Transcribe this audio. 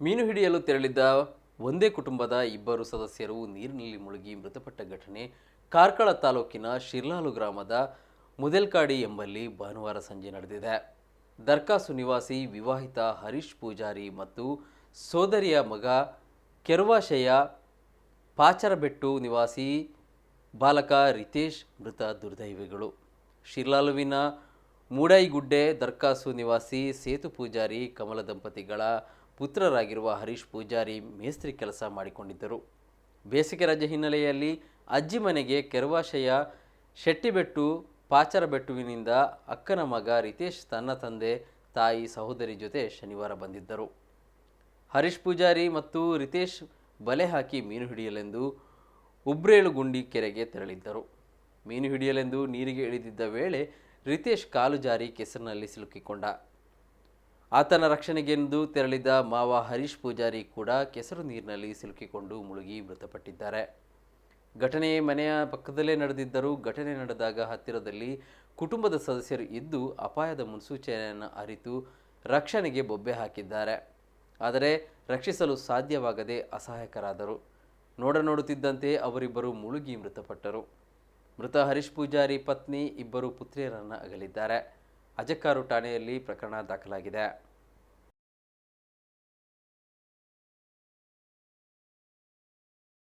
ಮೀನು ಹಿಡಿಯಲು ತೆರಳಿದ್ದ ಒಂದೇ ಕುಟುಂಬದ ಇಬ್ಬರು ಸದಸ್ಯರು ನೀರಿನಲ್ಲಿ ಮುಳುಗಿ ಮೃತಪಟ್ಟ ಘಟನೆ ಕಾರ್ಕಳ ತಾಲೂಕಿನ ಶಿರ್ಲಾಲು ಗ್ರಾಮದ ಮುದೆಲ್ಕಾಡಿ ಎಂಬಲ್ಲಿ ಭಾನುವಾರ ಸಂಜೆ ನಡೆದಿದೆ. ದರ್ಕಾಸು ನಿವಾಸಿ ವಿವಾಹಿತ ಹರೀಶ್ ಪೂಜಾರಿ ಮತ್ತು ಸೋದರಿಯ ಮಗ ಕೆರ್ವಾಶಯ ಪಾಚರಬೆಟ್ಟು ನಿವಾಸಿ ಬಾಲಕ ರಿತೇಶ್ ಮೃತ ದುರ್ದೈವಿಗಳು. ಶಿರ್ಲಾಲುವಿನ ಮೂಡೈಗುಡ್ಡೆ ದರ್ಕಾಸು ನಿವಾಸಿ ಸೇತು ಪೂಜಾರಿ ಕಮಲ ದಂಪತಿಗಳ ಪುತ್ರರಾಗಿರುವ ಹರೀಶ್ ಪೂಜಾರಿ ಮೇಸ್ತ್ರಿ ಕೆಲಸ ಮಾಡಿಕೊಂಡಿದ್ದರು. ಬೇಸಿಗೆ ರಜೆ ಹಿನ್ನೆಲೆಯಲ್ಲಿ ಅಜ್ಜಿ ಮನೆಗೆ ಕೆರವಾಶಯ ಶೆಟ್ಟಿಬೆಟ್ಟು ಪಾಚರಬೆಟ್ಟುವಿನಿಂದ ಅಕ್ಕನ ಮಗ ರಿತೇಶ್ ತನ್ನ ತಂದೆ, ತಾಯಿ, ಸಹೋದರಿ ಜೊತೆ ಶನಿವಾರ ಬಂದಿದ್ದರು. ಹರೀಶ್ ಪೂಜಾರಿ ಮತ್ತು ರಿತೇಶ್ ಬಲೆ ಹಾಕಿ ಮೀನು ಹಿಡಿಯಲೆಂದು ಉಬ್ರೇಳುಗುಂಡಿ ಕೆರೆಗೆ ತೆರಳಿದ್ದರು. ಮೀನು ಹಿಡಿಯಲೆಂದು ನೀರಿಗೆ ಇಳಿದಿದ್ದ ವೇಳೆ ರಿತೇಶ್ ಕಾಲು ಜಾರಿ ಕೆಸರಿನಲ್ಲಿ ಸಿಲುಕಿಕೊಂಡ. ಆತನ ರಕ್ಷಣೆಗೆಂದು ತೆರಳಿದ ಮಾವ ಹರೀಶ್ ಪೂಜಾರಿ ಕೂಡ ಕೆಸರು ನೀರಿನಲ್ಲಿ ಸಿಲುಕಿಕೊಂಡು ಮುಳುಗಿ ಮೃತಪಟ್ಟಿದ್ದಾರೆ. ಘಟನೆ ಮನೆಯ ಪಕ್ಕದಲ್ಲೇ ನಡೆದಿದ್ದರೂ ಘಟನೆ ನಡೆದಾಗ ಹತ್ತಿರದಲ್ಲಿ ಕುಟುಂಬದ ಸದಸ್ಯರು ಇದ್ದು ಅಪಾಯದ ಮುನ್ಸೂಚನೆಯನ್ನು ಅರಿತು ರಕ್ಷಣೆಗೆ ಬೊಬ್ಬೆ ಹಾಕಿದ್ದಾರೆ. ಆದರೆ ರಕ್ಷಿಸಲು ಸಾಧ್ಯವಾಗದೆ ಅಸಹಾಯಕರಾದರು. ನೋಡ ನೋಡುತ್ತಿದ್ದಂತೆ ಅವರಿಬ್ಬರು ಮುಳುಗಿ ಮೃತಪಟ್ಟರು. ಮೃತ ಹರೀಶ್ ಪೂಜಾರಿ ಪತ್ನಿ ಇಬ್ಬರು ಪುತ್ರಿಯರನ್ನು ಅಗಲಿದ್ದಾರೆ. ಅಜಕ್ಕಾರು ಠಾಣೆಯಲ್ಲಿ ಪ್ರಕರಣ ದಾಖಲಾಗಿದೆ.